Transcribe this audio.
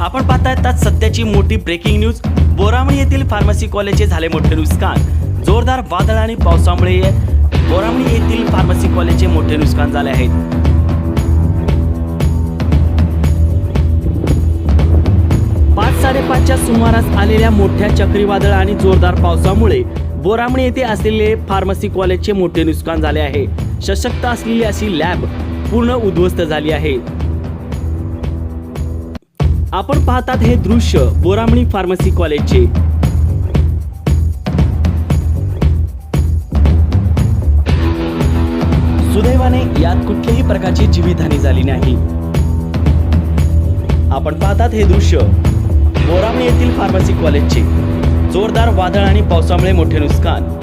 आपण पाहताय सध्याची मोठी ब्रेकिंग न्यूज बोरामणी येथील फार्मसी कॉलेजचे झाले मोठे नुकसान. जोरदार वादळ आणि पावसामुळे बोरामणी येथील फार्मसी कॉलेजचे मोठे नुकसान झाले आहे. पाच साडेपाचच्या सुमारास आलेल्या मोठ्या चक्रीवादळ आणि जोरदार पावसामुळे बोरामणी येथे असलेले फार्मसी कॉलेजचे मोठे नुकसान झाले आहे. सशक्त असलेली अशी लॅब पूर्ण उद्ध्वस्त झाली आहे. आपण पाहतात हे दृश्य बोरामणी फार्मसी कॉलेजचे. सुदैवाने यात कुठल्याही प्रकारची जीवितहानी झाली नाही. आपण पाहतात हे दृश्य बोरामणी येथील फार्मसी कॉलेजचे. जोरदार वादळ आणि पावसामुळे मोठे नुकसान.